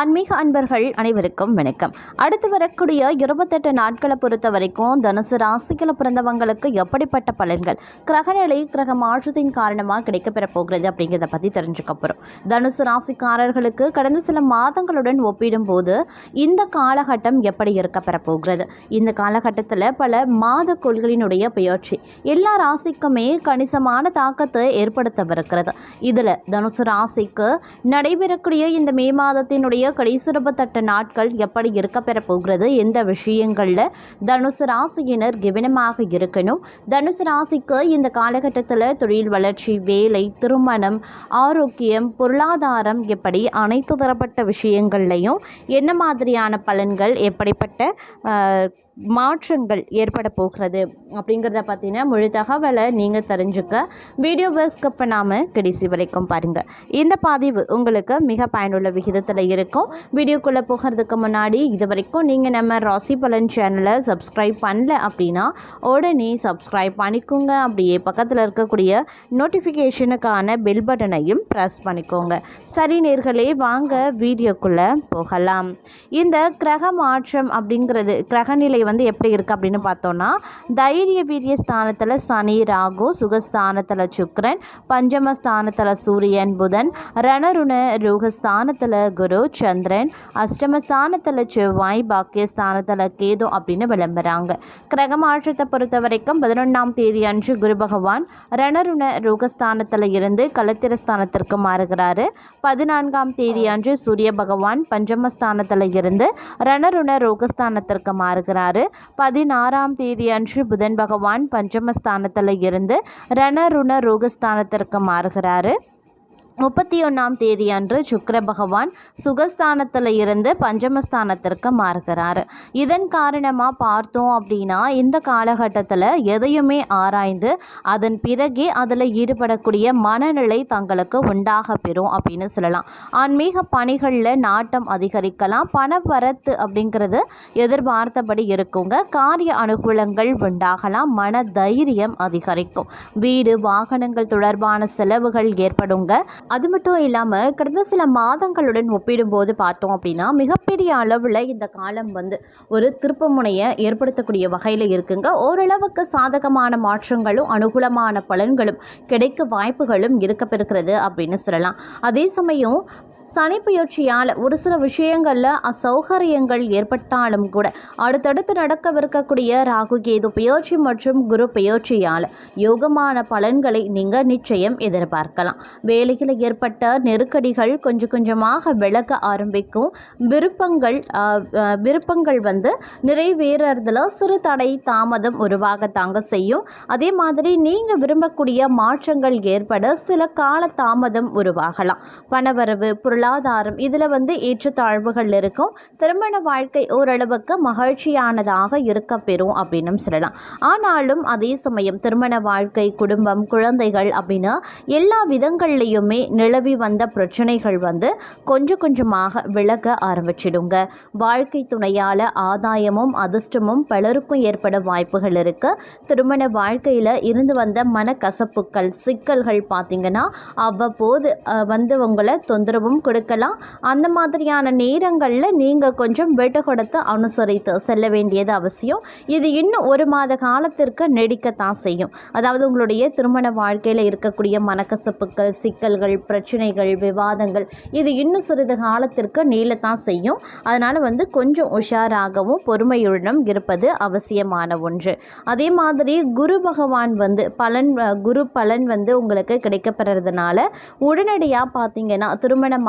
ஆன்மீக அன்பர்கள் அனைவருக்கும் வணக்கம். அடுத்து வரக்கூடிய இருபத்தெட்டு நாட்களை பொறுத்த வரைக்கும் தனுசு ராசியில் பிறந்தவங்களுக்கு எப்படிப்பட்ட பலன்கள் கிரகநிலை கிரக மாற்றத்தின் காரணமாக கிடைக்கப்பெற போகிறது அப்படிங்கிறத பற்றி தெரிஞ்சுக்க போகிறோம் தனுசு ராசிக்காரர்களுக்கு கடந்த சில மாதங்களுடன் ஒப்பிடும்போது இந்த காலகட்டம் எப்படி இருக்கப்பெற போகிறது? இந்த காலகட்டத்தில் பல மாத கொள்களினுடைய பெயர்ச்சி எல்லா ராசிக்குமே கணிசமான தாக்கத்தை ஏற்படுத்தவிருக்கிறது. இதில் தனுசு ராசிக்கு நடைபெறக்கூடிய இந்த மே மாதத்தினுடைய கடைசி இருபத்தெட்டு நாட்கள் எப்படி இருக்க பெற போகிறது? எந்த விஷயங்களில் தனுசு ராசியினர் கவனமாக இருக்கணும்? தனுசு ராசிக்கு இந்த காலகட்டத்தில் தொழில் வளர்ச்சி வேலை திருமணம் ஆரோக்கியம் பொருளாதாரம் எப்படி அனைத்து தரப்பட்ட விஷயங்கள்லையும் என்ன மாதிரியான பலன்கள் எப்படிப்பட்ட மாற்றங்கள் ஏற்பட போகிறது அப்படிங்கிறத பற்றின முழு தகவலை நீங்கள் தெரிஞ்சுக்க வீடியோ ஸ்கிப் பண்ணாமல் கடைசி வரைக்கும் பாருங்கள் இந்த பதிவு உங்களுக்கு மிக பயனுள்ள விகிதத்தில் இருக்கும். வீடியோக்குள்ளே போகிறதுக்கு முன்னாடி இது வரைக்கும் நீங்கள் நம்ம ராசி பலன் சேனலை சப்ஸ்கிரைப் பண்ணல அப்படின்னா உடனே சப்ஸ்கிரைப் பண்ணிக்கோங்க. அப்படியே பக்கத்தில் இருக்கக்கூடிய நோட்டிஃபிகேஷனுக்கான பெல் பட்டனையும் ப்ரெஸ் பண்ணிக்கோங்க. சரி நேர்களே வாங்க வீடியோக்குள்ளே போகலாம். இந்த கிரக மாற்றம் அப்படிங்கிறது கிரகநிலை வந்து எப்படி இருக்குது அப்படின்னு பார்த்தோன்னா தைரிய வீரிய ஸ்தானத்தில் சனி ராகு சுகஸ்தானத்தில் பஞ்சம பஞ்சமஸ்தானத்தில் சூரியன் புதன் ரணருண ருகஸ்தானத்தில் குரு சந்திரன் அஷ்டமஸ்தானத்தில் செவ்வாய் பாக்கியஸ்தானத்தில் கேது அப்படின்னு விளம்புறாங்க. கிரக மாற்றத்தை பொறுத்த வரைக்கும் பதினொன்றாம் தேதி அன்று குரு பகவான் ரணருண ரோகஸ்தானத்தில் இருந்து கலத்திரஸ்தானத்திற்கு மாறுகிறாரு. பதினான்காம் தேதி அன்று சூரிய பகவான் பஞ்சமஸ்தானத்தில் இருந்து ரணருண ரோகஸ்தானத்திற்கு மாறுகிறாரு. பதினாறாம் தேதி அன்று புதன் பகவான் பஞ்சமஸ்தானத்தில் இருந்து ரணருண ரோகஸ்தானத்திற்கு மாறுகிறாரு. முப்பத்தி ஒன்றாம் தேதி அன்று சுக்கர பகவான் சுகஸ்தானத்தில் இருந்து பஞ்சமஸ்தானத்திற்கு மாறுகிறார். இதன் காரணமாக பார்த்தோம் அப்படின்னா இந்த காலகட்டத்தில் எதையுமே ஆராய்ந்து அதன் பிறகே அதில் ஈடுபடக்கூடிய மனநிலை தங்களுக்கு உண்டாக பெறும் அப்படின்னு சொல்லலாம். ஆன்மீக பணிகளில் நாட்டம் அதிகரிக்கலாம் பணப்பரத்து அப்படிங்கிறது எதிர்பார்த்தபடி இருக்குங்க. காரிய அனுகூலங்கள் உண்டாகலாம் மன தைரியம் அதிகரிக்கும். வீடு வாகனங்கள் தொடர்பான செலவுகள் ஏற்படுங்க. அது மட்டும் இல்லாமல் கடந்த சில மாதங்களுடன் ஒப்பிடும்போது பார்த்தோம் அப்படின்னா மிகப்பெரிய அளவில் இந்த காலம் வந்து ஒரு திருப்பமுனையை ஏற்படுத்தக்கூடிய வகையில் இருக்குங்க. ஓரளவுக்கு சாதகமான மாற்றங்களும் அனுகூலமான பலன்களும் கிடைக்க வாய்ப்புகளும் இருக்கப்பெறுகிறது அப்படின்னு சொல்லலாம். அதே சமயம் சனி பெயர்ச்சியால் ஒரு சில விஷயங்களில் அசௌகரியங்கள் ஏற்பட்டாலும் கூட அடுத்தடுத்து நடக்கவிருக்கக்கூடிய ராகு கேது பெயர்ச்சி மற்றும் குரு பெயர்ச்சியால் யோகமான பலன்களை நீங்கள் நிச்சயம் எதிர்பார்க்கலாம். வேலையில் ஏற்பட்ட நெருக்கடிகள் கொஞ்சம் கொஞ்சமாக விளக்க ஆரம்பிக்கும். விருப்பங்கள் விருப்பங்கள் வந்து நிறைவேறதில் சிறு தடை தாமதம் உருவாகத்தாங்க செய்யும். அதே மாதிரி நீங்கள் விரும்பக்கூடிய மாற்றங்கள் ஏற்பட சில கால தாமதம் உருவாகலாம். பணவரவு பொருளாதாரம் இதில் வந்து ஏற்றத்தாழ்வுகள் இருக்கும். திருமண வாழ்க்கை ஓரளவுக்கு மகிழ்ச்சியானதாக இருக்க பெறும் அப்படின்னு சொல்லலாம். ஆனாலும் அதே சமயம் திருமண வாழ்க்கை குடும்பம் குழந்தைகள் அப்படின்னு எல்லா விதங்கள்லையுமே நிலவி வந்த பிரச்சனைகள் வந்து கொஞ்சம் கொஞ்சமாக விலக ஆரம்பிச்சிடுங்க. வாழ்க்கை துணையால் ஆதாயமும் அதிர்ஷ்டமும் பலருக்கும் ஏற்பட வாய்ப்புகள் இருக்குது திருமண வாழ்க்கையில் இருந்து வந்த மனக்கசப்புக்கள் சிக்கல்கள் பார்த்திங்கன்னா அவ்வப்போது வந்து உங்களை தொந்தரவும் கொடுக்கலாம். அந்த மாதிரியான நேரங்களில் நீங்கள் கொஞ்சம் வெட்டு கொடுத்து அனுசரித்து செல்ல வேண்டியது அவசியம். இது இன்னும் ஒரு மாத காலத்திற்கு நீடிக்கத்தான் செய்யும். அதாவது உங்களுடைய திருமண வாழ்க்கையில் இருக்கக்கூடிய மனக்கசப்புகள் சிக்கல்கள் பிரச்சனைகள் விவாதங்கள் இது இன்னும் சிறிது காலத்திற்கு நீளத்தான் செய்யும். அதனால் வந்து கொஞ்சம் உஷாராகவும் பொறுமையுடனும் இருப்பது அவசியமான ஒன்று. அதே மாதிரி குரு பகவான் வந்து பலன் குரு பலன் வந்து உங்களுக்கு கிடைக்கப்பெறதுனால உடனடியாக பார்த்தீங்கன்னா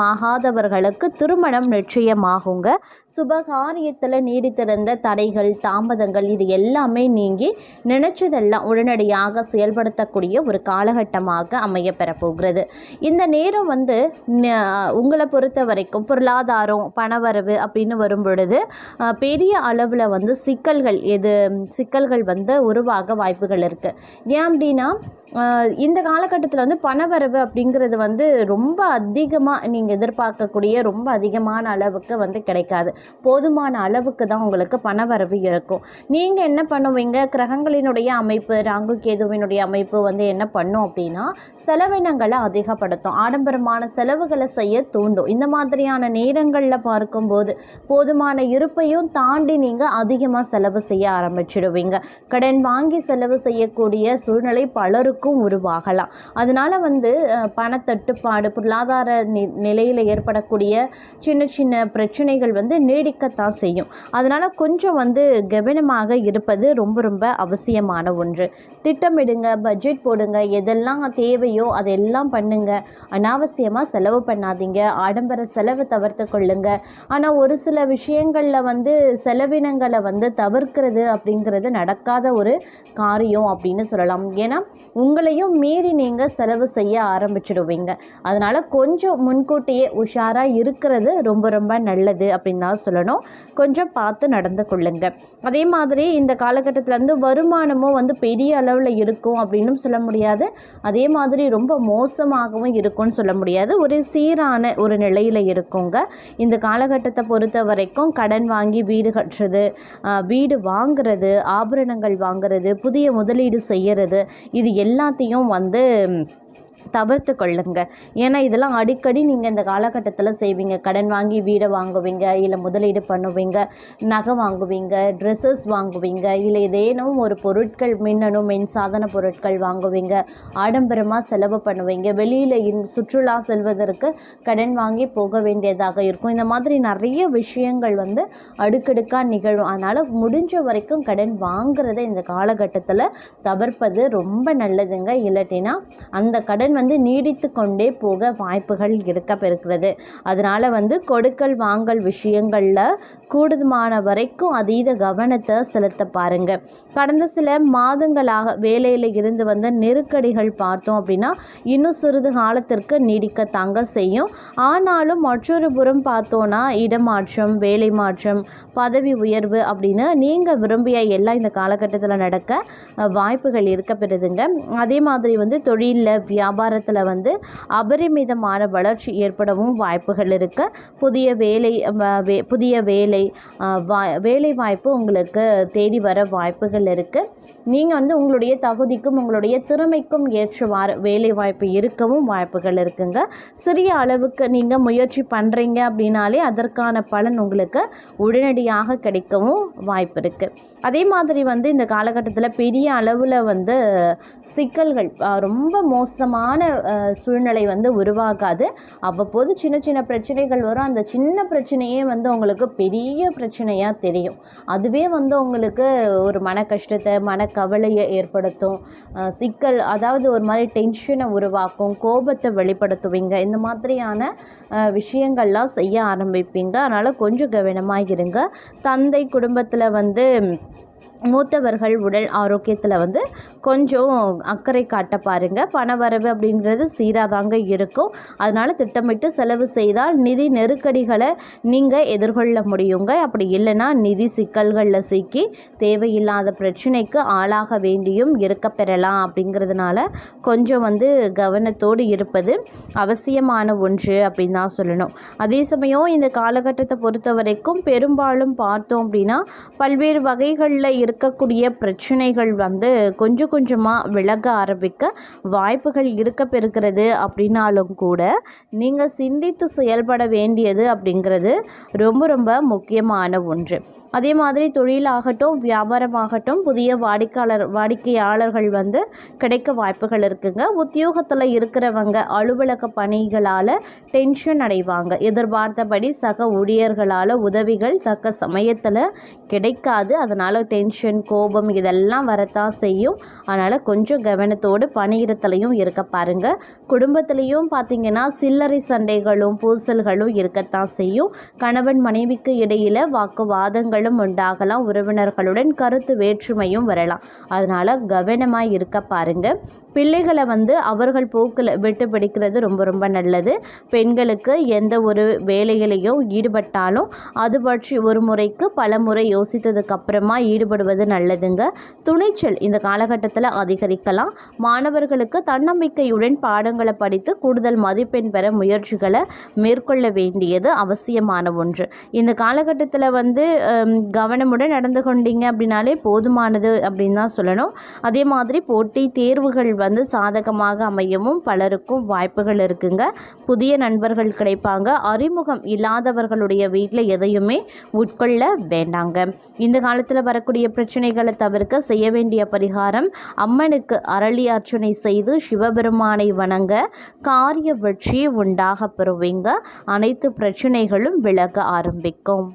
திருமணமாகாதவர்களுக்கு திருமணம் நிச்சயமாகுங்க. சுபகாரியத்தில் நீடித்திருந்த தடைகள் தாமதங்கள் இது எல்லாமே நீங்கி நினைச்சதெல்லாம் உடனடியாக செயல்படுத்தக்கூடிய ஒரு காலகட்டமாக அமைய பெறப்போகிறது. இந்த நேரம் வந்து உங்களை பொறுத்த வரைக்கும் பொருளாதாரம் பணவரவு அப்படின்னு வரும் பொழுது பெரிய அளவில் வந்து சிக்கல்கள் எது சிக்கல்கள் வந்து உருவாக வாய்ப்புகள் இருக்குது ஏன் அப்படின்னா இந்த காலகட்டத்தில் வந்து பணவரவு அப்படிங்கிறது வந்து ரொம்ப அதிகமாக நீங்கள் எதிர்பார்க்கக்கூடிய ரொம்ப அதிகமான அளவுக்கு வந்து கிடைக்காது. போதுமான அளவுக்கு தான் உங்களுக்கு பணவரவு இருக்கும். நீங்கள் என்ன பண்ணுவீங்க? கிரகங்களினுடைய அமைப்பு ராங்கு கேதுவினுடைய அமைப்பு வந்து என்ன பண்ணும் அப்படின்னா செலவினங்களை அதிகப்படுத்தும். ஆடம்பரமான செலவுகளை செய்ய தூண்டும். இந்த மாதிரியான நேரங்களில் பார்க்கும்போது போதுமான இருப்பையும் தாண்டி நீங்கள் அதிகமாக செலவு செய்ய ஆரம்பிச்சிடுவீங்க. கடன் வாங்கி செலவு செய்யக்கூடிய சூழ்நிலை பலருக்கும் உருவாகலாம். அதனால் வந்து பணத்தட்டுப்பாடு பொருளாதார நி இடையில் ஏற்படக்கூடிய சின்ன சின்ன பிரச்சனைகள் வந்து நீடிக்கத்தான் செய்யும். அதனால் கொஞ்சம் வந்து கவனமாக இருப்பது ரொம்ப ரொம்ப அவசியமான ஒன்று. திட்டமிடுங்க பட்ஜெட் போடுங்க எதெல்லாம் தேவையோ அதெல்லாம் பண்ணுங்க. அனாவசியமாக செலவு பண்ணாதீங்க. ஆடம்பர செலவு தவிர்த்து கொள்ளுங்க. ஆனால் ஒரு சில விஷயங்களில் வந்து செலவினங்களை வந்து தவிர்க்கிறது அப்படிங்கிறது நடக்காத ஒரு காரியம் அப்படின்னு சொல்லலாம். ஏன்னா உங்களையும் மீறி நீங்கள் செலவு செய்ய ஆரம்பிச்சிடுவீங்க. அதனால் கொஞ்சம் முன்கூட்டி முன்கூட்டியே உஷாராக இருக்கிறது ரொம்ப ரொம்ப நல்லது அப்படின்னு தான் சொல்லணும். கொஞ்சம் பார்த்து நடந்து கொள்ளுங்க. அதே மாதிரி இந்த காலகட்டத்தில் வந்து வருமானமும் வந்து பெரிய அளவில் இருக்கும் அப்படின்னும் சொல்ல முடியாது. அதே மாதிரி ரொம்ப மோசமாகவும் இருக்கும்னு சொல்ல முடியாது. ஒரு சீரான ஒரு நிலையில் இருக்குங்க. இந்த காலகட்டத்தை பொறுத்த வரைக்கும் கடன் வாங்கி வீடு கட்டுறது வீடு வாங்குறது ஆபரணங்கள் வாங்குறது புதிய முதலீடு செய்யறது இது எல்லாத்தையும் வந்து தவிர்த்து கொள்ளுங்க. ஏன்னா இதெல்லாம் அடிக்கடி நீங்கள் இந்த காலகட்டத்தில் செய்வீங்க. கடன் வாங்கி வீடை வாங்குவீங்க இல்லை முதலீடு பண்ணுவீங்க நகை வாங்குவீங்க ட்ரெஸ்ஸஸ் வாங்குவீங்க இல்லை ஏதேனும் ஒரு பொருட்கள் மின்னணு மின் சாதன பொருட்கள் வாங்குவீங்க ஆடம்பரமாக செலவு பண்ணுவீங்க. வெளியில் இன் சுற்றுலா செல்வதற்கு கடன் வாங்கி போக வேண்டியதாக இருக்கும். இந்த மாதிரி நிறைய விஷயங்கள் வந்து அடுக்கடுக்காக நிகழும். அதனால் முடிஞ்ச வரைக்கும் கடன் வாங்குறத இந்த காலகட்டத்தில் தவிர்ப்பது ரொம்ப நல்லதுங்க. இல்லாட்டினா அந்த கடன் வந்து நீடித்து கொண்டே போக வாய்ப்புகள் இருக்க பெறுகிறது அதனால் வந்து கொடுக்கல் வாங்கல் விஷயங்களில் கூடுதமான வரைக்கும் அதீத கவனத்தை செலுத்த பாருங்க. கடந்த சில மாதங்களாக வேலையில் இருந்து வந்த நெருக்கடிகள் பார்த்தோம் அப்படின்னா இன்னும் சிறிது காலத்திற்கு நீடிக்க தாங்க செய்யும். ஆனாலும் மற்றொரு புறம் பார்த்தோன்னா இடமாற்றம் வேலை மாற்றம் பதவி உயர்வு அப்படின்னு நீங்கள் விரும்பிய எல்லாம் இந்த காலகட்டத்தில் நடக்க வாய்ப்புகள் இருக்க பெறுதுங்க அதே மாதிரி வந்து தொழிலில் வியாபாரத்தில் வந்து அபரிமிதமான வளர்ச்சி ஏற்படவும் வாய்ப்புகள் இருக்குது புதிய வேலை புதிய வேலை வா- வேலை வாய்ப்பு உங்களுக்கு தேடி வர வாய்ப்புகள் இருக்குது நீங்கள் வந்து உங்களுடைய தகுதிக்கும் உங்களுடைய திறமைக்கும் ஏற்றவாறு வேலை வாய்ப்பு இருக்கவும் வாய்ப்புகள் இருக்குங்க. சிறிய அளவுக்கு நீங்கள் முயற்சி பண்ணுறீங்க அப்படின்னாலே அதற்கான பலன் உங்களுக்கு உடனடியாக கிடைக்கவும் வாய்ப்பு இருக்குது அதே மாதிரி வந்து இந்த காலகட்டத்தில் பெரிய அளவில் வந்து சிக்கல்கள் ரொம்ப மோசம் மோசமான சூழ்நிலை வந்து உருவாகாது. அவ்வப்போது சின்ன சின்ன பிரச்சனைகள் வரும். அந்த சின்ன பிரச்சனையே வந்து உங்களுக்கு பெரிய பிரச்சனையாக தெரியும். அதுவே வந்து உங்களுக்கு ஒரு மன கஷ்டத்தை மனக்கவலையை ஏற்படுத்தும். சிக்கல் அதாவது ஒரு மாதிரி டென்ஷனை உருவாக்கும். கோபத்தை வெளிப்படுத்துவீங்க. இந்த மாதிரியான விஷயங்கள்லாம் செய்ய ஆரம்பிப்பீங்க. அதனால் கொஞ்சம் கவனமாக இருங்க. தந்தை குடும்பத்தில் வந்து மூத்தவர்கள் உடல் ஆரோக்கியத்தில் வந்து கொஞ்சம் அக்கறை காட்ட பாருங்கள் பண வரவு அப்படின்றது சீராக தாங்க இருக்கும். அதனால் திட்டமிட்டு செலவு செய்தால் நிதி நெருக்கடிகளை நீங்கள் எதிர்கொள்ள முடியுங்க. அப்படி இல்லைன்னா நிதி சிக்கல்களில் சிக்கி தேவையில்லாத பிரச்சனைக்கு ஆளாக வேண்டியும் இருக்க பெறலாம் அப்படிங்கிறதுனால கொஞ்சம் வந்து கவனத்தோடு இருப்பது அவசியமான ஒன்று அப்படின்னு தான் சொல்லணும். அதே சமயம் இந்த காலகட்டத்தை பொறுத்த வரைக்கும் பெரும்பாலும் பார்த்தோம் அப்படின்னா பல்வேறு வகைகளில் இருக்கக்கூடிய பிரச்சனைகள் வந்து கொஞ்சம் கொஞ்சமாக விலக ஆரம்பிக்க வாய்ப்புகள் இருக்க பெறுகிறது அப்படின்னாலும் கூட நீங்கள் சிந்தித்து செயல்பட வேண்டியது அப்படிங்கிறது ரொம்ப ரொம்ப முக்கியமான ஒன்று. அதே மாதிரி தொழிலாகட்டும் வியாபாரமாகட்டும் புதிய வாடிக்கையாளர் வாடிக்கையாளர்கள் வந்து கிடைக்க வாய்ப்புகள் இருக்குங்க. உத்தியோகத்தில் இருக்கிறவங்க அலுவலக பணிகளால் டென்ஷன் அடைவாங்க. எதிர்பார்த்தபடி சக ஊழியர்களால் உதவிகள் தக்க சமயத்தில் கிடைக்காது. அதனால் டென்ஷன் கோபம் இதெல்லாம் வரத்தான் செய்யும். அதனால் கொஞ்சம் கவனத்தோடு பணியிடத்துலையும் இருக்க பாருங்க. குடும்பத்துலேயும் பார்த்திங்கன்னா சில்லறை சண்டைகளும் பூசல்களும் இருக்கத்தான் செய்யும். கணவன் மனைவிக்கு இடையில் வாக்குவாதங்களும் உண்டாகலாம். உறவினர்களுடன் கருத்து வேற்றுமையும் வரலாம். அதனால் கவனமாக இருக்க பாருங்கள் பிள்ளைகளை வந்து அவர்கள் போக்கில் விட்டு பிடிக்கிறது ரொம்ப ரொம்ப நல்லது. பெண்களுக்கு எந்த ஒரு வேலையிலையும் ஈடுபட்டாலும் அது பற்றி ஒரு முறைக்கு பல முறை யோசித்ததுக்கு அப்புறமா ஈடுபடுவது நல்லதுங்க. துணிச்சல் இந்த காலகட்டத்தில் அதிகரிக்கலாம். மாணவர்களுக்கு தன்னம்பிக்கையுடன் பாடங்களை படித்து கூடுதல் மதிப்பெண் பெற முயற்சிகளை மேற்கொள்ள வேண்டியது அவசியமான ஒன்று. இந்த காலகட்டத்தில் வந்து கவனமுடன் நடந்து கொண்டீங்க அப்படின்னாலே போதுமானது அப்படின்னு தான் சொல்லணும். அதே மாதிரி போட்டி தேர்வுகள் வந்து சாதகமாக அமையவும் பலருக்கும் வாய்ப்புகள் இருக்குங்க. புதிய நண்பர்கள் கிடைப்பாங்க. அறிமுகம் இல்லாதவர்களுடைய வீட்டில் எதையுமே உட்கொள்ள வேண்டாங்க. இந்த காலத்தில் வரக்கூடிய பிரச்சனைகளை தவிர்க்க செய்ய வேண்டிய பரிகாரம் அம்மனுக்கு அரளி அர்ச்சனை செய்து சிவபெருமானை வணங்க காரிய வெற்றி உண்டாக பெறுவீங்க. அனைத்து பிரச்சனைகளும் விலக ஆரம்பிக்கும்.